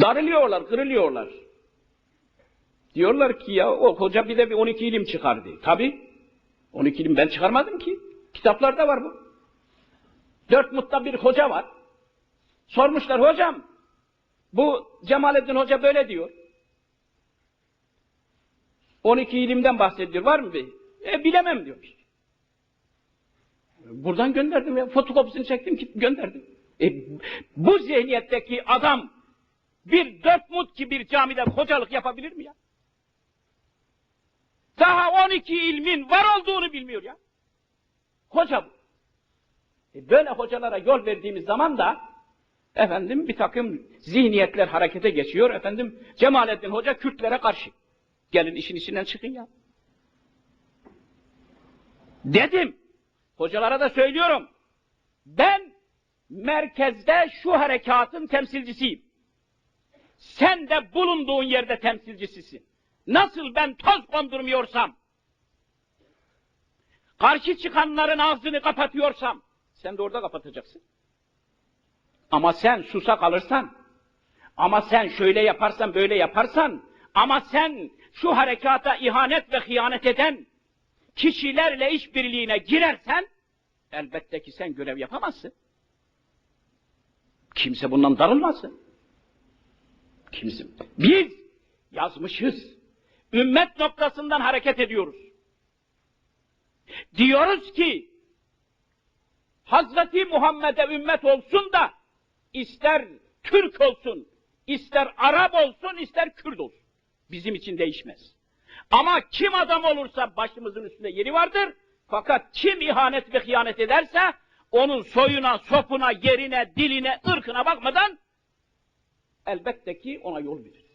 Darılıyorlar, kırılıyorlar. Diyorlar ki ya o hoca bir de bir 12 ilim çıkardı. Tabi. 12 ilim ben çıkarmadım ki. Kitaplarda var bu. Dört mutta bir hoca var. Sormuşlar hocam bu Cemalettin Hoca böyle diyor. 12 ilimden bahsediyor. Var mı bir? E bilemem diyor. Buradan gönderdim ya. Fotokopisini çektim ki gönderdim. E, bu zihniyetteki adam bir dört mut ki bir camide hocalık yapabilir mi ya? Daha 12 ilmin var olduğunu bilmiyor ya. Hoca bu. E böyle hocalara yol verdiğimiz zaman da efendim bir takım zihniyetler harekete geçiyor. Efendim Cemalettin Hoca Kürtlere karşı. Gelin işin içinden çıkın ya. Dedim. Hocalara da söylüyorum. Ben merkezde şu harekatın temsilcisiyim. Sen de bulunduğun yerde temsilcisisin. Nasıl ben toz kondurmuyorsam, karşı çıkanların ağzını kapatıyorsam, sen de orada kapatacaksın. Ama sen susa kalırsan, ama sen şöyle yaparsan, böyle yaparsan, ama sen şu harekata ihanet ve hıyanet eden kişilerle işbirliğine girersen, elbette ki sen görev yapamazsın. Kimse bundan darılmasın. Kimse. Biz yazmışız. Ümmet noktasından hareket ediyoruz. Diyoruz ki Hazreti Muhammed'e ümmet olsun da ister Türk olsun, ister Arap olsun, ister Kürt olsun. Bizim için değişmez. Ama kim adam olursa başımızın üstünde yeri vardır. Fakat kim ihanet ve hıyanet ederse onun soyuna, sopuna, yerine, diline, ırkına bakmadan elbette ki ona yol verir.